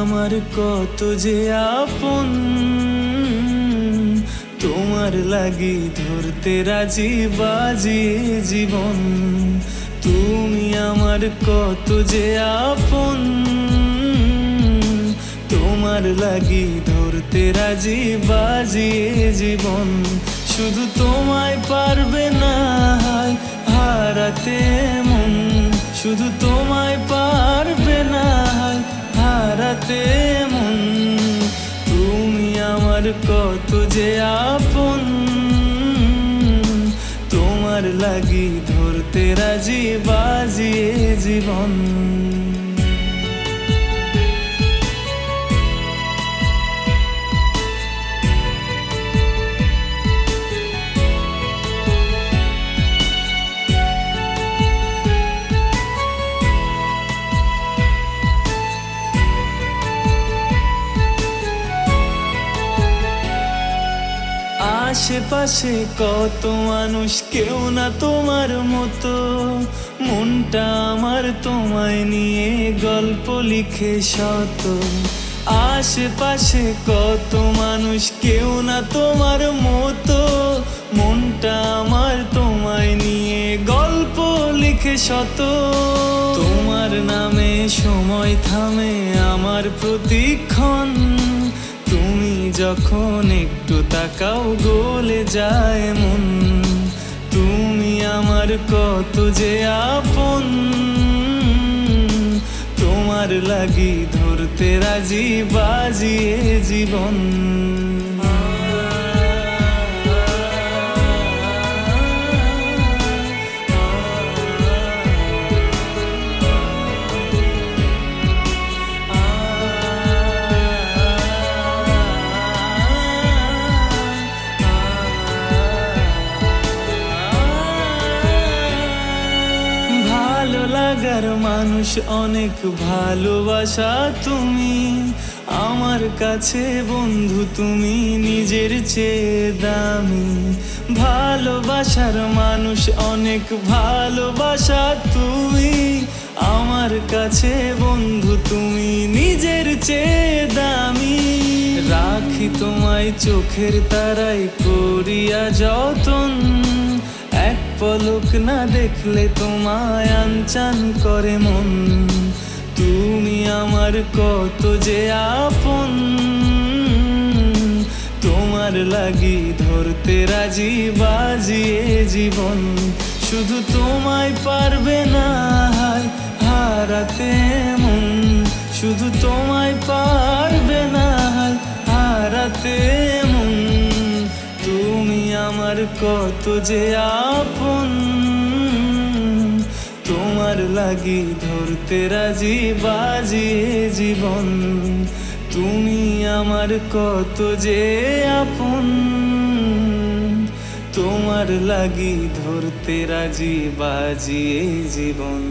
আমার কত যে আপন, তোমার লাগি ধরতে রাজি বাজি জীবন। তুমি আমার কত যে আপন, তোমার লাগি ধরতে রাজি বাজি জীবন। শুধু তোমায় পারবে না হারাতে মন, শুধু তোমায় পারবে না কত যে আপন তোমার লাগি ধরতে রাজি বাজিয়ে জীবন। আশেপাশে কত মানুষ, কেউ না তোমার মতো। মনটা আমার তোমায় নিয়ে গল্প লিখে শত। আশেপাশে কত মানুষ, কেউ না তোমার মতো। মনটা আমার তোমায় নিয়ে গল্প লিখে শত। তোমার নামে সময় থামে আমার প্রতিক্ষণ। যখন একটু তাকাও, গলে যায় মন। তুমি আমার কত যে আপন। তোমার লাগি ধরতে রাজি, বাজিয়ে জীবন। ভালো লাগার মানুষ অনেক ভালোবাসা তুমি। আমার কাছে বন্ধু তুমি নিজের চেয়ে দামি। ভালোবাসার মানুষ অনেক ভালোবাসা তুমি। আমার কাছে বন্ধু তুমি নিজের চেয়ে দামি। রাখি তোমায় চোখের তারাই করিয়া যতন। এক পলক না দেখলে তোমায় আনচান করে মন। তুমি আমার কত যে আপন। তোমার লাগি ধরতে রাজি বাজিয়ে জীবন। শুধু তোমায় পারবে না হারাতে মন। শুধু তোমায় পারবে কত যে আপন, তোমার লাগি ধরতে রাজি বাজিয়ে জীবন। তুমি আমার কত যে আপন, তোমার লাগি ধরতে রাজি বাজিয়ে জীবন।